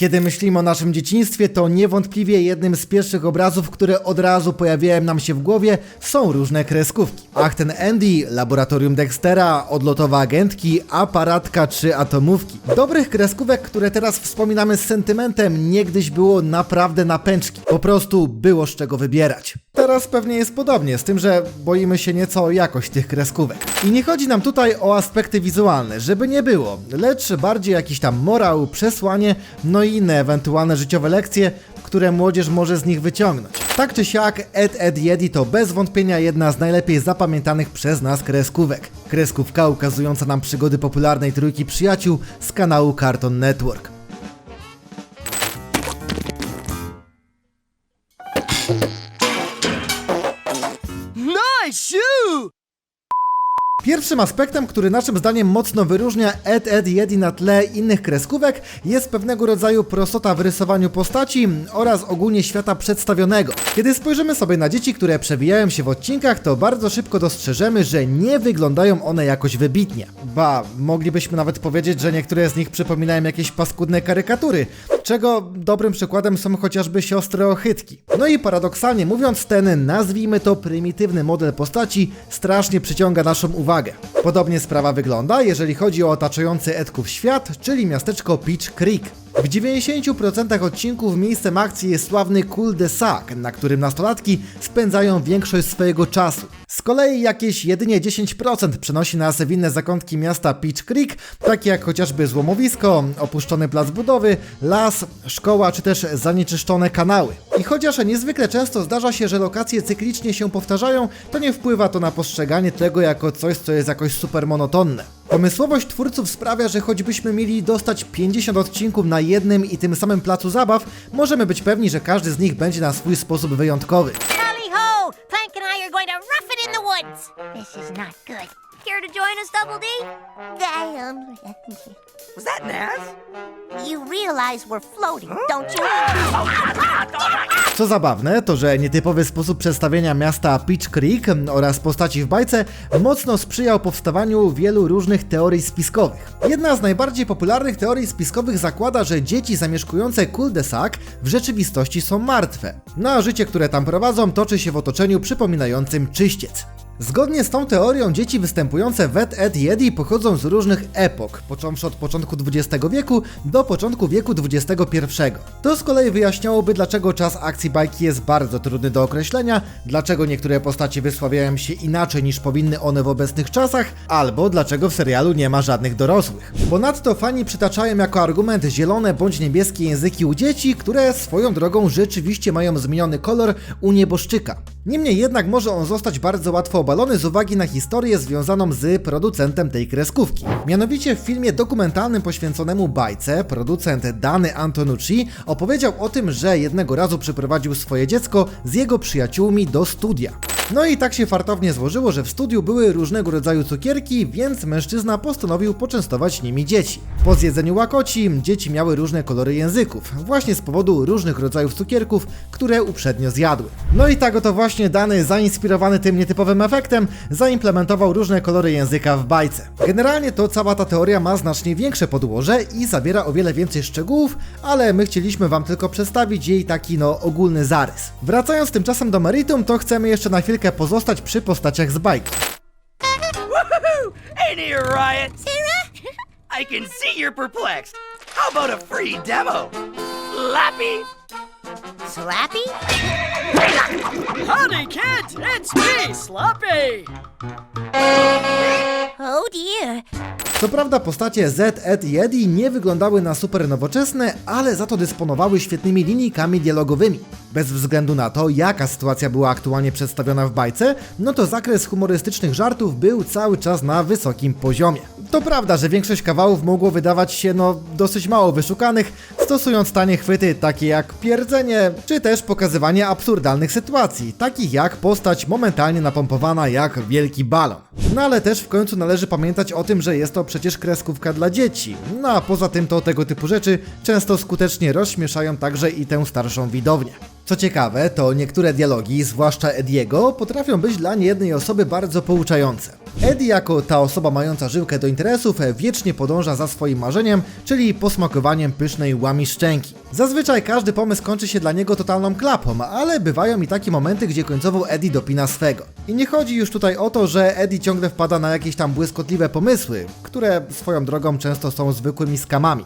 Kiedy myślimy o naszym dzieciństwie, to niewątpliwie jednym z pierwszych obrazów, które od razu pojawiają nam się w głowie, są różne kreskówki. Ach, ten Andy, laboratorium Dextera, odlotowe agentki, aparatka czy atomówki. Dobrych kreskówek, które teraz wspominamy z sentymentem, niegdyś było naprawdę na pęczki. Po prostu było z czego wybierać. Teraz pewnie jest podobnie, z tym, że boimy się nieco jakość tych kreskówek. I nie chodzi nam tutaj o aspekty wizualne, żeby nie było, lecz bardziej jakiś tam morał, przesłanie, no i inne ewentualne życiowe lekcje, które młodzież może z nich wyciągnąć. Tak czy siak, Ed Ed Yedi to bez wątpienia jedna z najlepiej zapamiętanych przez nas kreskówek. Kreskówka ukazująca nam przygody popularnej trójki przyjaciół z kanału Cartoon Network. Pierwszym aspektem, który naszym zdaniem mocno wyróżnia Ed Ed Yedi na tle innych kreskówek jest pewnego rodzaju prostota w rysowaniu postaci oraz ogólnie świata przedstawionego. Kiedy spojrzymy sobie na dzieci, które przewijają się w odcinkach, to bardzo szybko dostrzeżemy, że nie wyglądają one jakoś wybitnie. Ba, moglibyśmy nawet powiedzieć, że niektóre z nich przypominają jakieś paskudne karykatury, czego dobrym przykładem są chociażby siostry Ochytki. No i paradoksalnie mówiąc, ten nazwijmy to prymitywny model postaci strasznie przyciąga naszą uwagę. Podobnie sprawa wygląda, jeżeli chodzi o otaczający Edków świat, czyli miasteczko Peach Creek. W 90% odcinków miejscem akcji jest sławny Cul de Sac, na którym nastolatki spędzają większość swojego czasu. Z kolei jakieś jedynie 10% przenosi nas w inne zakątki miasta Peach Creek, takie jak chociażby złomowisko, opuszczony plac budowy, las, szkoła czy też zanieczyszczone kanały. I chociaż niezwykle często zdarza się, że lokacje cyklicznie się powtarzają, to nie wpływa to na postrzeganie tego jako coś, co jest jakoś super monotonne. Pomysłowość twórców sprawia, że choćbyśmy mieli dostać 50 odcinków na jednym i tym samym placu zabaw, możemy być pewni, że każdy z nich będzie na swój sposób wyjątkowy. Ho! Plank and I are going to woods. This is not good. Care to join us, Double D? I, um, Was that Naz? you realize we're floating, don't you? Co zabawne, to że nietypowy sposób przedstawienia miasta Peach Creek oraz postaci w bajce mocno sprzyjał powstawaniu wielu różnych teorii spiskowych. Jedna z najbardziej popularnych teorii spiskowych zakłada, że dzieci zamieszkujące cul-de-sac w rzeczywistości są martwe, no a życie, które tam prowadzą, toczy się w otoczeniu przypominającym czyściec. Zgodnie z tą teorią dzieci występujące w Ed Ed Yedi pochodzą z różnych epok, począwszy od początku XX wieku do początku wieku XXI. To z kolei wyjaśniałoby, dlaczego czas akcji bajki jest bardzo trudny do określenia, dlaczego niektóre postacie wysławiają się inaczej niż powinny one w obecnych czasach, albo dlaczego w serialu nie ma żadnych dorosłych. Ponadto fani przytaczają jako argument zielone bądź niebieskie języki u dzieci, które swoją drogą rzeczywiście mają zmieniony kolor u nieboszczyka. Niemniej jednak może on zostać bardzo łatwo obalony z uwagi na historię związaną z producentem tej kreskówki. Mianowicie w filmie dokumentalnym poświęconemu bajce producent Dany Antonucci opowiedział o tym, że jednego razu przyprowadził swoje dziecko z jego przyjaciółmi do studia. No i tak się fartownie złożyło, że w studiu były różnego rodzaju cukierki, więc mężczyzna postanowił poczęstować nimi dzieci. Po zjedzeniu łakoci dzieci miały różne kolory języków, właśnie z powodu różnych rodzajów cukierków, które uprzednio zjadły. No i tak oto właśnie Dany, zainspirowany tym nietypowym efektem, zaimplementował różne kolory języka w bajce. Generalnie to cała ta teoria ma znacznie większe podłoże i zawiera o wiele więcej szczegółów, ale my chcieliśmy wam tylko przedstawić jej taki no ogólny zarys. Wracając tymczasem do meritum, to chcemy jeszcze na chwilkę pozostać przy postaciach z bajki. I can see you're perplexed. How about a free demo? Lappy? Slappy? Howdy, kids! It's me, Sloppy! Oh dear. Co prawda postacie Z, Ed i Eddie nie wyglądały na super nowoczesne, ale za to dysponowały świetnymi linijkami dialogowymi. Bez względu na to, jaka sytuacja była aktualnie przedstawiona w bajce, no to zakres humorystycznych żartów był cały czas na wysokim poziomie. To prawda, że większość kawałów mogło wydawać się no dosyć mało wyszukanych, stosując tanie chwyty takie jak pierdzenie, czy też pokazywanie absurdalnych sytuacji, takich jak postać momentalnie napompowana jak wielki balon. No ale też w końcu należy pamiętać o tym, że jest to przecież kreskówka dla dzieci. No a poza tym to tego typu rzeczy często skutecznie rozśmieszają także i tę starszą widownię. Co ciekawe, to niektóre dialogi, zwłaszcza Ediego, potrafią być dla niejednej osoby bardzo pouczające. Eddie jako ta osoba mająca żyłkę do interesów wiecznie podąża za swoim marzeniem, czyli posmakowaniem pysznej łami szczęki. Zazwyczaj każdy pomysł kończy się dla niego totalną klapą, ale bywają i takie momenty, gdzie końcowo Eddie dopina swego. I nie chodzi już tutaj o to, że Eddie ciągle wpada na jakieś tam błyskotliwe pomysły, które swoją drogą często są zwykłymi skamami.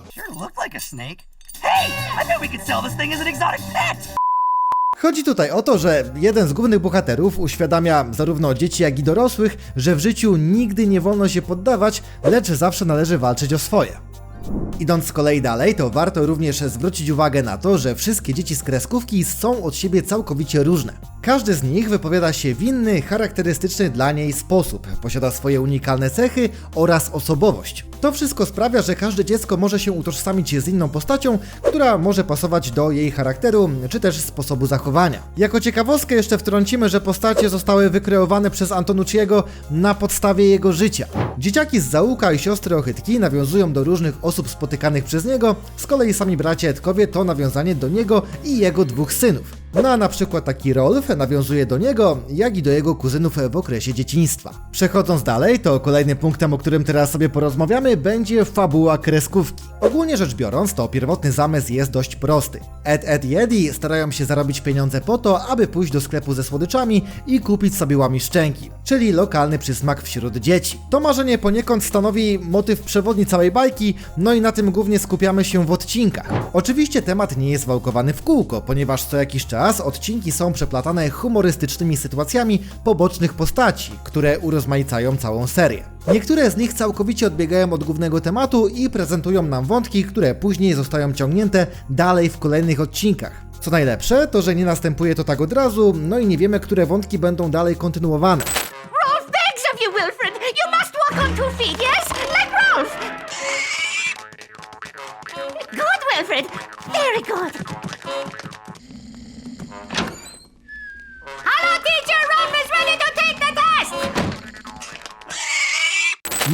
Chodzi tutaj o to, że jeden z głównych bohaterów uświadamia zarówno dzieci, jak i dorosłych, że w życiu nigdy nie wolno się poddawać, lecz zawsze należy walczyć o swoje. Idąc z kolei dalej, to warto również zwrócić uwagę na to, że wszystkie dzieci z kreskówki są od siebie całkowicie różne. Każdy z nich wypowiada się w inny, charakterystyczny dla niej sposób, posiada swoje unikalne cechy oraz osobowość. To wszystko sprawia, że każde dziecko może się utożsamić z inną postacią, która może pasować do jej charakteru czy też sposobu zachowania. Jako ciekawostkę jeszcze wtrącimy, że postacie zostały wykreowane przez Antonucciego na podstawie jego życia. Dzieciaki z Załuka i siostry Ochytki nawiązują do różnych osób spotykanych przez niego, z kolei sami bracia Edkowie to nawiązanie do niego i jego dwóch synów. No a na przykład taki Rolf nawiązuje do niego, jak i do jego kuzynów w okresie dzieciństwa. Przechodząc dalej, to kolejnym punktem, o którym teraz sobie porozmawiamy, będzie fabuła kreskówki. Ogólnie rzecz biorąc, to pierwotny zamysł jest dość prosty. Ed, Ed i Eddie starają się zarobić pieniądze po to, aby pójść do sklepu ze słodyczami i kupić sobie łami szczęki, czyli lokalny przysmak wśród dzieci. To marzenie poniekąd stanowi motyw przewodni całej bajki, no i na tym głównie skupiamy się w odcinkach. Oczywiście temat nie jest wałkowany w kółko, ponieważ co jakiś czas odcinki są przeplatane humorystycznymi sytuacjami pobocznych postaci, które urozmaicają całą serię. Niektóre z nich całkowicie odbiegają od głównego tematu i prezentują nam wątki, które później zostają ciągnięte dalej w kolejnych odcinkach. Co najlepsze, to że nie następuje to tak od razu, no i nie wiemy, które wątki będą dalej kontynuowane. Wilfred! You must walk on two feet,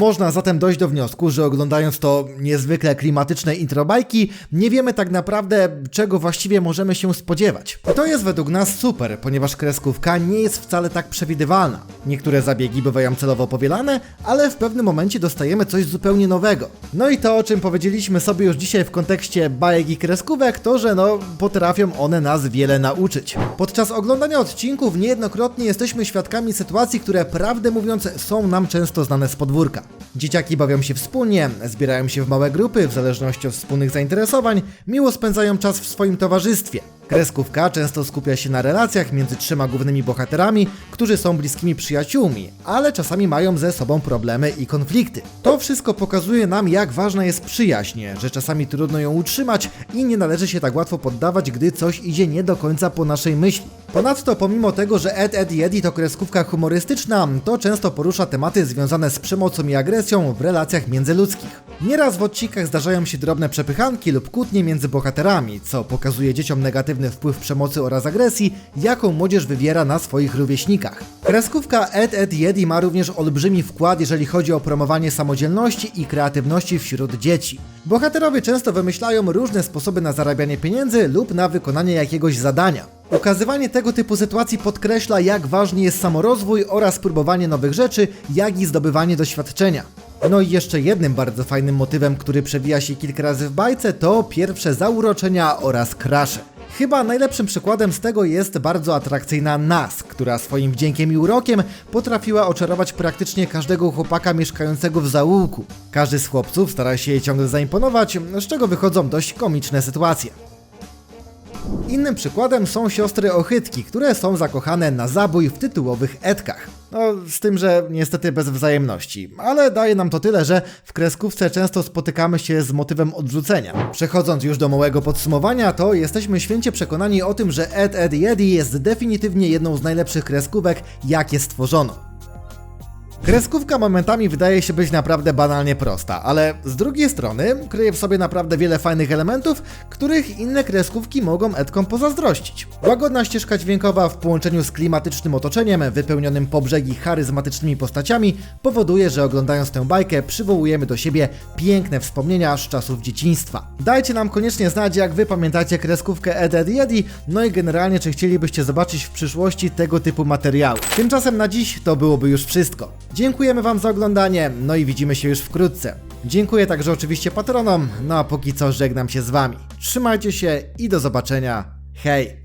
Można zatem dojść do wniosku, że oglądając to niezwykle klimatyczne intro bajki, nie wiemy tak naprawdę, czego właściwie możemy się spodziewać. To jest według nas super, ponieważ kreskówka nie jest wcale tak przewidywalna. Niektóre zabiegi bywają celowo powielane, ale w pewnym momencie dostajemy coś zupełnie nowego. No i to, o czym powiedzieliśmy sobie już dzisiaj w kontekście bajek i kreskówek, to, że no, potrafią one nas wiele nauczyć. Podczas oglądania odcinków niejednokrotnie jesteśmy świadkami sytuacji, które prawdę mówiąc są nam często znane z podwórka. Dzieciaki bawią się wspólnie, zbierają się w małe grupy w zależności od wspólnych zainteresowań, miło spędzają czas w swoim towarzystwie. Kreskówka często skupia się na relacjach między trzema głównymi bohaterami, którzy są bliskimi przyjaciółmi, ale czasami mają ze sobą problemy i konflikty. To wszystko pokazuje nam, jak ważna jest przyjaźń, że czasami trudno ją utrzymać i nie należy się tak łatwo poddawać, gdy coś idzie nie do końca po naszej myśli. Ponadto, pomimo tego, że Ed, Ed i Eddie to kreskówka humorystyczna, to często porusza tematy związane z przemocą i agresją w relacjach międzyludzkich. Nieraz w odcinkach zdarzają się drobne przepychanki lub kłótnie między bohaterami, co pokazuje dzieciom negatywny wpływ przemocy oraz agresji, jaką młodzież wywiera na swoich rówieśnikach. Kreskówka Ed, Ed i Eddie ma również olbrzymi wkład, jeżeli chodzi o promowanie samodzielności i kreatywności wśród dzieci. Bohaterowie często wymyślają różne sposoby na zarabianie pieniędzy lub na wykonanie jakiegoś zadania. Ukazywanie tego typu sytuacji podkreśla, jak ważny jest samorozwój oraz próbowanie nowych rzeczy, jak i zdobywanie doświadczenia. No i jeszcze jednym bardzo fajnym motywem, który przewija się kilka razy w bajce, to pierwsze zauroczenia oraz krasze. Chyba najlepszym przykładem z tego jest bardzo atrakcyjna Nas, która swoim wdziękiem i urokiem potrafiła oczarować praktycznie każdego chłopaka mieszkającego w zaułku. Każdy z chłopców stara się jej ciągle zaimponować, z czego wychodzą dość komiczne sytuacje. Innym przykładem są siostry Ochytki, które są zakochane na zabój w tytułowych Edkach. No, z tym, że niestety bez wzajemności, ale daje nam to tyle, że w kreskówce często spotykamy się z motywem odrzucenia. Przechodząc już do małego podsumowania, to jesteśmy święcie przekonani o tym, że Ed, Ed i Eddie jest definitywnie jedną z najlepszych kreskówek, jakie stworzono. Kreskówka momentami wydaje się być naprawdę banalnie prosta, ale z drugiej strony kryje w sobie naprawdę wiele fajnych elementów, których inne kreskówki mogą Edkom pozazdrościć. Łagodna ścieżka dźwiękowa w połączeniu z klimatycznym otoczeniem, wypełnionym po brzegi charyzmatycznymi postaciami, powoduje, że oglądając tę bajkę przywołujemy do siebie piękne wspomnienia z czasów dzieciństwa. Dajcie nam koniecznie znać, jak wy pamiętacie kreskówkę Ed, Ed i Eddie, no i generalnie czy chcielibyście zobaczyć w przyszłości tego typu materiały. Tymczasem na dziś to byłoby już wszystko. Dziękujemy Wam za oglądanie, no i widzimy się już wkrótce. Dziękuję także oczywiście patronom, no a póki co żegnam się z Wami. Trzymajcie się i do zobaczenia. Hej!